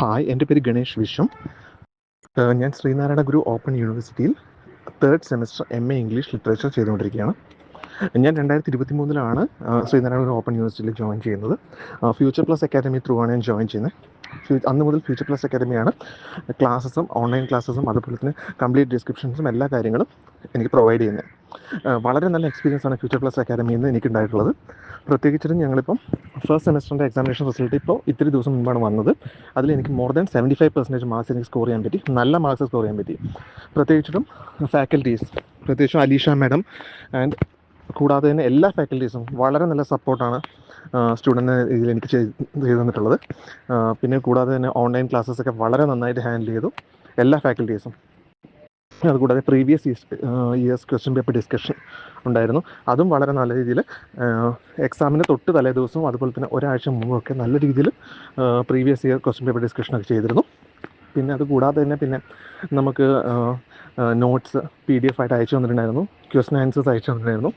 Hi എന്റെ പേര് ഗണേഷ് വിശ്വം. ഞാൻ ശ്രീനാരായണ ഗുരു ഓപ്പൺ യൂണിവേഴ്സിറ്റിയിൽ third semester M A English literature ചെയ്തുകൊണ്ടിരിക്കുകയാണ്. ഞാൻ രണ്ടായിരത്തി ഇരുപത്തി മൂന്നിലാണ് ശ്രീനാരായണ ഗുരു ഓപ്പൺ യൂണിവേഴ്സിറ്റിയിൽ ജോയിൻ ചെയ്യുന്നത്. ഫ്യൂച്ചർ പ്ലസ് അക്കാദമി ത്രൂ ആണ് ഞാൻ ജോയിൻ ചെയ്യുന്നത്. അന്ന് മുതൽ ഫ്യൂച്ചർ പ്ലസ് അക്കാദമിയാണ് ക്ലാസ്സസും ഓൺലൈൻ ക്ലാസ്സസും അതുപോലെ തന്നെ കംപ്ലീറ്റ് ഡിസ്ക്രിപ്ഷൻസും എല്ലാ കാര്യങ്ങളും എനിക്ക് പ്രൊവൈഡ് ചെയ്യുന്നത്. വളരെ നല്ല എക്സ്പീരിയൻസ് ആണ് ഫ്യൂച്ചർ പ്ലസ് അക്കാദമിയിൽ നിന്ന് എനിക്കുണ്ടായിട്ടുള്ളത്. പ്രത്യേകിച്ചിട്ടും ഞങ്ങളിപ്പം ഫസ്റ്റ് സെമസ്റ്ററിന്റെ എക്സാമിനേഷൻ റിസൾട്ട് ഇപ്പോൾ ഇത്തിരി ദിവസം മുമ്പാണ് വന്നത്. അതിൽ എനിക്ക് more than seventy five percentage marks എനിക്ക് സ്കോർ ചെയ്യാൻ പറ്റി. നല്ല മാർക്സ് സ്കോർ ചെയ്യാൻ പറ്റി. പ്രത്യേകിച്ചിട്ടും ഫാക്കൽറ്റീസ് പ്രത്യേകിച്ചും അലീഷ മാഡം ആൻഡ് കൂടാതെ തന്നെ എല്ലാ ഫാക്കൽറ്റീസും വളരെ നല്ല സപ്പോർട്ടാണ് സ്റ്റുഡന്റിന് ഇതിൽ എനിക്ക് ചെയ്ത് തന്നിട്ടുള്ളത്. പിന്നെ കൂടാതെ തന്നെ ഓൺലൈൻ ക്ലാസ്സസ് ഒക്കെ വളരെ നന്നായിട്ട് ഹാൻഡിൽ ചെയ്തു. എല്ലാ ഫാക്കൽറ്റീസും അതുകൂടാതെ previous years question paper discussion ഉണ്ടായിരുന്നു. അതും വളരെ നല്ല രീതിയിൽ എക്സാമിന് തൊട്ട് തലേ ദിവസവും അതുപോലെ തന്നെ ഒരാഴ്ച മുമ്പൊക്കെ നല്ല രീതിയിൽ പ്രീവിയസ് ഇയർ ക്വസ്റ്റ്യൻ പേപ്പർ ഡിസ്കഷനൊക്കെ ചെയ്തിരുന്നു. പിന്നെ അത് കൂടാതെ തന്നെ പിന്നെ നമുക്ക് നോട്ട്സ് പി ഡി എഫ് ആയിട്ട് അയച്ചു തന്നിട്ടുണ്ടായിരുന്നു. ക്വസ്റ്റൻ ആൻസേഴ്സ് അയച്ചു തന്നിട്ടുണ്ടായിരുന്നു.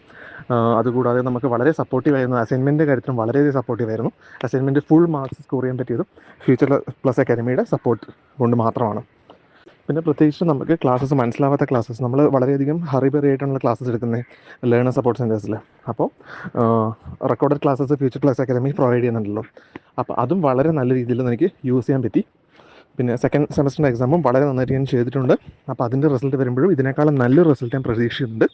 അതുകൂടാതെ നമുക്ക് വളരെ സപ്പോർട്ടീവ് ആയിരുന്നു. അസൈൻമെന്റിന്റെ കാര്യത്തിലും വളരെയധികം സപ്പോർട്ടീവ് ആയിരുന്നു. അസൈൻമെന്റ് ഫുൾ മാർക്സ് സ്കോർ ചെയ്യാൻ പറ്റിയതും ഫ്യൂച്ചർ പ്ലസ് അക്കാഡമിയുടെ സപ്പോർട്ട് കൊണ്ട് മാത്രമാണ്. പിന്നെ പ്രത്യേകിച്ച് നമുക്ക് ക്ലാസ്സസ് മനസ്സിലാവാത്ത ക്ലാസ്സസ് നമ്മൾ വളരെയധികം ഹറിബറി ആയിട്ടുള്ള ക്ലാസ്സസ് എടുക്കുന്നത് ലേണർ സപ്പോർട്ട് സെന്റേഴ്സിൽ അപ്പോൾ recorded classes future class academy provide ചെയ്യുന്നുണ്ടല്ലോ. അപ്പോൾ അതും വളരെ നല്ല രീതിയിൽ എനിക്ക് യൂസ് ചെയ്യാൻ പറ്റി. പിന്നെ സെക്കൻഡ് സെമസ്റ്ററിന്റെ എക്സാമും വളരെ നന്നായിട്ട് ഞാൻ ചെയ്തിട്ടുണ്ട്. അപ്പോൾ അതിന്റെ റിസൾട്ട് വരുമ്പോഴും ഇതിനേക്കാളും നല്ലൊരു റിസൾട്ട് ഞാൻ പ്രതീക്ഷിക്കുന്നുണ്ട്.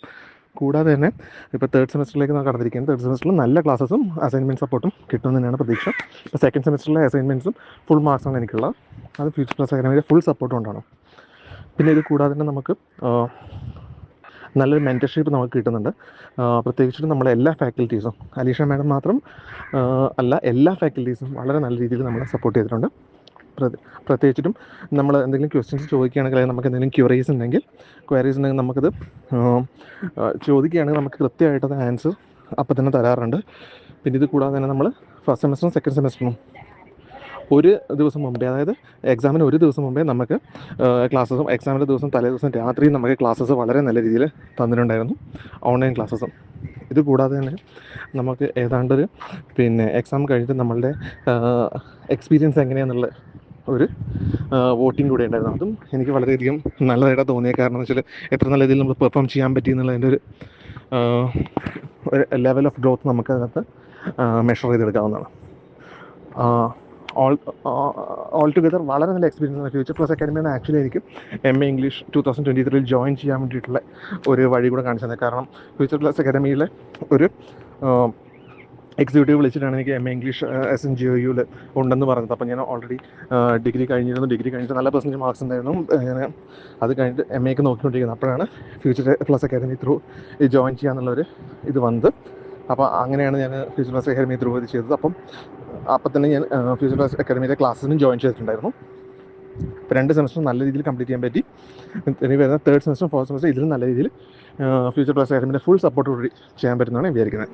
കൂടാതെ തന്നെ ഇപ്പോൾ തേർഡ് സെമസ്റ്ററിലേക്ക് നാം കടന്നിരിക്കുന്നത് തേർഡ് സെമസ്റ്ററിൽ നല്ല ക്ലാസ്സസും അസൈൻമെന്റ് സപ്പോർട്ടും കിട്ടുമെന്ന് തന്നെയാണ് പ്രതീക്ഷ. ഇപ്പോൾ സെക്കൻഡ് സെമസ്റ്ററിലെ അസൈൻമെന്റ്സും ഫുൾ മാർക്സാണ് എനിക്കുള്ളത്. അത് ഫ്യൂച്ചർ ക്ലാസ് അക്കാദമിയുടെ ഫുൾ സപ്പോർട്ട് കൊണ്ടാണ്. പിന്നെ ഇത് കൂടാതെ തന്നെ നമുക്ക് നല്ലൊരു മെന്റർഷിപ്പ് നമുക്ക് കിട്ടുന്നുണ്ട്. പ്രത്യേകിച്ചിട്ട് നമ്മളെ എല്ലാ ഫാക്കൽറ്റീസും അലീഷ മാഡം മാത്രം അല്ല എല്ലാ ഫാക്കൽറ്റീസും വളരെ നല്ല രീതിയിൽ നമ്മളെ സപ്പോർട്ട് ചെയ്തിട്ടുണ്ട്. പ്രത്- പ്രത്യേകിച്ചിട്ടും നമ്മൾ എന്തെങ്കിലും ക്വസ്റ്റ്യൻസ് ചോദിക്കുകയാണെങ്കിൽ അല്ലെങ്കിൽ നമുക്ക് എന്തെങ്കിലും ക്യൂറീസ് ഉണ്ടെങ്കിൽ ക്വയറീസ് ഉണ്ടെങ്കിൽ നമുക്കത് ചോദിക്കുകയാണെങ്കിൽ നമുക്ക് കൃത്യമായിട്ട് ആൻസർ അപ്പം തന്നെ തരാറുണ്ട്. പിന്നെ ഇത് കൂടാതെ തന്നെ നമ്മൾ ഫസ്റ്റ് സെമസ്റ്ററും സെക്കൻഡ് സെമസ്റ്ററും ഒരു ദിവസം മുമ്പേ അതായത് എക്സാമിന് ഒരു ദിവസം മുമ്പേ നമുക്ക് ക്ലാസ്സസും എക്സാമിന്റെ ദിവസം തലേ ദിവസം രാത്രിയും നമുക്ക് ക്ലാസ്സസ് വളരെ നല്ല രീതിയിൽ തന്നിട്ടുണ്ടായിരുന്നു ഓൺലൈൻ ക്ലാസ്സസും ഇത് കൂടാതെ തന്നെ നമുക്ക് ഏതാണ്ടൊരു പിന്നെ എക്സാം കഴിഞ്ഞിട്ട് നമ്മളുടെ എക്സ്പീരിയൻസ് എങ്ങനെയാണെന്നുള്ള ഒരു വോട്ടിംഗ് കൂടെ ഉണ്ടായിരുന്നു. അതും എനിക്ക് വളരെയധികം നല്ലതായിട്ട് തോന്നിയ കാരണം വെച്ചാൽ എത്ര നല്ല രീതിയിൽ നമ്മൾ പെർഫോം ചെയ്യാൻ പറ്റി എന്നുള്ളതിന്റെ ഒരു ഒരു ലെവൽ ഓഫ് ഗ്രോത്ത് നമുക്ക് അതിനകത്ത് മെഷർ ചെയ്തെടുക്കാവുന്നതാണ്. ഓൾ ഓൾ ടുഗദർ വളരെ നല്ല എക്സ്പീരിയൻസ് ആണ് ഫ്യൂച്ചർ പ്ലസ് അക്കാഡമി എന്ന് ആക്ച്വലി എനിക്ക് M A English two thousand twenty ത്രീയിൽ ജോയിൻ ചെയ്യാൻ വേണ്ടിയിട്ടുള്ള ഒരു വഴി കൂടെ കാണിച്ചു തന്നെ കാരണം ഫ്യൂച്ചർ പ്ലസ് അക്കാഡമിയിലെ ഒരു എക്സിക്യൂട്ടീവ് വിളിച്ചിട്ടാണ് എനിക്ക് M A English S N G O യുവിൽ ഉണ്ടെന്ന് പറഞ്ഞത്. അപ്പോൾ ഞാൻ ഓൾറെഡി ഡിഗ്രി കഴിഞ്ഞിരുന്നു. ഡിഗ്രി കഴിഞ്ഞിട്ട് നല്ല പെർസെന്റേജ് മാർക്സ് ഉണ്ടായിരുന്നു. ഞാൻ അത് കഴിഞ്ഞിട്ട് എം എക്ക് നോക്കിക്കൊണ്ടിരിക്കുന്നത് അപ്പോഴാണ് future plus academy through join ചെയ്യാന്നുള്ളൊരു ഇത് വന്നത്. അപ്പോൾ അങ്ങനെയാണ് ഞാൻ ഫ്യൂച്ചർ ക്ലാസ് അക്കാഡമി ത്രൂ ചെയ്തത്. അപ്പം അപ്പം തന്നെ ഞാൻ ഫ്യൂച്ചർ ക്ലാസ് അക്കാഡമിയിലെ ക്ലാസ്സിനും ജോയിൻ ചെയ്തിട്ടുണ്ടായിരുന്നു. അപ്പോൾ രണ്ട് സെമസ്റ്റർ നല്ല രീതിയിൽ കംപ്ലീറ്റ് ചെയ്യാൻ പറ്റി. ഇനി വരുന്ന തേർഡ് സെമസ്റ്റർ ഫോർത്ത് സെമസ്റ്റർ ഇതിലും നല്ല രീതിയിൽ ഫ്യൂച്ചർ ക്ലാസ് അക്കാഡമിയുടെ ഫുൾ സപ്പോർട്ടോടുകൂടി ചെയ്യാൻ പറ്റുന്നതാണ് വിചാരിക്കുന്നത്.